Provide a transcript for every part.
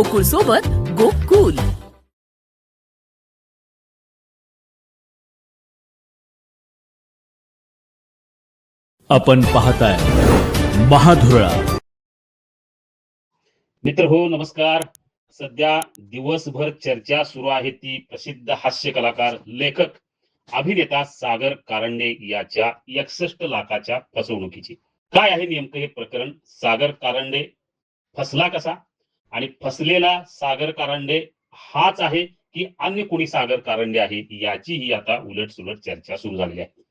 गोकुळ सोबत गोकुल. आपण पाहताय महाधुरळा. मित्र हो नमस्कार. सध्या दिवसभर चर्चा सुरू आहे ती प्रसिद्ध हास्य कलाकार लेखक अभिनेता सागर कारंडे याच्या एकसष्ट लाखाच्या फसवणुकीची. काय आहे नेमकं हे प्रकरण? सागर कारंडे फसला कसा? आणि फसलेला सागर कारंडे हाच आहे की अन्य कोणी सागर कारंडे आहे याचीही आता उलट सुलट चर्चा सुरू झालेली आहे.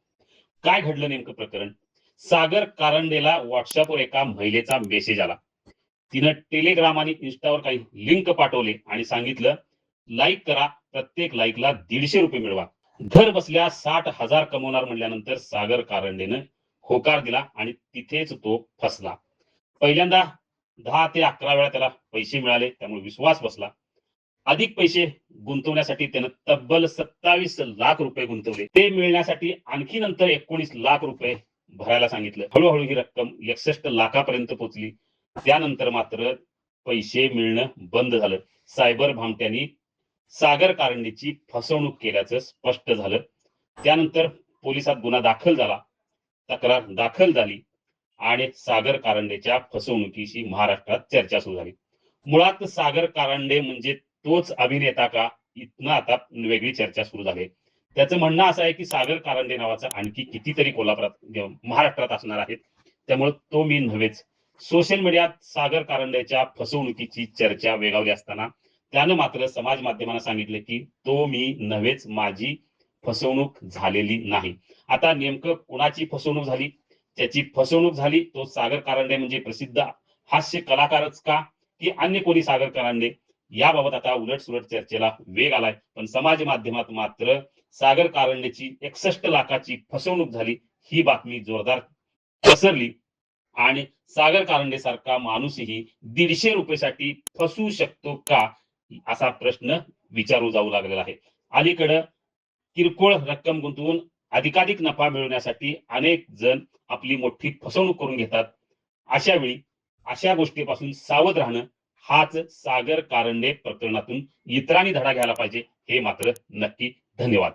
काय घडलं नेमकं प्रकरण? सागर कारंडेला व्हॉट्सअपवर एका महिलेचा मेसेज आला. तिनं टेलिग्राम आणि इन्स्टावर काही लिंक पाठवले आणि सांगितलं लाईक करा प्रत्येक लाईकला दीडशे रुपये मिळवा. घर बसल्या साठ हजार कमवणार म्हणल्यानंतर सागर कारंडेनं होकार दिला आणि तिथेच तो फसला. पहिल्यांदा दहा ते अकरा वेळा त्याला पैसे मिळाले त्यामुळे विश्वास बसला. अधिक पैसे गुंतवण्यासाठी त्यानं तब्बल सत्तावीस लाख रुपये गुंतवले. ते मिळण्यासाठी आणखी नंतर एकोणीस लाख रुपये भरायला सांगितलं. हळूहळू ही रक्कम एकसष्ट लाखापर्यंत पोहोचली त्यानंतर मात्र पैसे मिळणं बंद झालं. सायबर भामट्यांनी सागर कारंडीची फसवणूक केल्याचं स्पष्ट झालं. त्यानंतर पोलिसात गुन्हा दाखल झाला. तक्रार दाखल झाली. आणि सागर कारंडेच्या फसवणुकीची महाराष्ट्रात चर्चा सुरू झाली. मुळात सागर कारंडे म्हणजे तोच अभिनेता का? इथनं आता वेगळी चर्चा सुरू झाली. त्याचं म्हणणं असं आहे की सागर कारंडे नावाचा आणखी कितीतरी कोल्हापुरात महाराष्ट्रात असणार आहेत. त्यामुळे तो मी नव्हेच. सोशल मीडियात सागर कारंडेच्या फसवणुकीची चर्चा वेगावली असताना त्यानं मात्र समाज माध्यमांना सांगितले की तो मी नव्हेच माझी फसवणूक झालेली नाही. आता नेमकं कुणाची फसवणूक झाली? त्याची फसवणूक झाली तो सागर कारंडे म्हणजे प्रसिद्ध हास्य कलाकारच का? की अन्य कोणी सागर कारंडे? याबाबत आता उलट सुलट चर्चेला वेग आलाय. पण समाज माध्यमात मात्र सागर कारंडेची एकसष्ट लाखाची फसवणूक झाली ही बातमी जोरदार पसरली. आणि सागर कारंडे सारखा माणूसही दीडशे रुपयेसाठी फसू शकतो का? असा प्रश्न विचारू जाऊ लागलेला आहे. अलीकडं किरकोळ रक्कम गुंतवून अधिकाधिक नफा मिळवण्यासाठी अनेक जण आपली मोठी फसवणूक करून घेतात. अशा वेळी अशा गोष्टीपासून सावध राहणं हाच सागर कारंडे प्रकरणातून इतरांनी धडा घ्यायला पाहिजे हे मात्र नक्की धन्यवाद.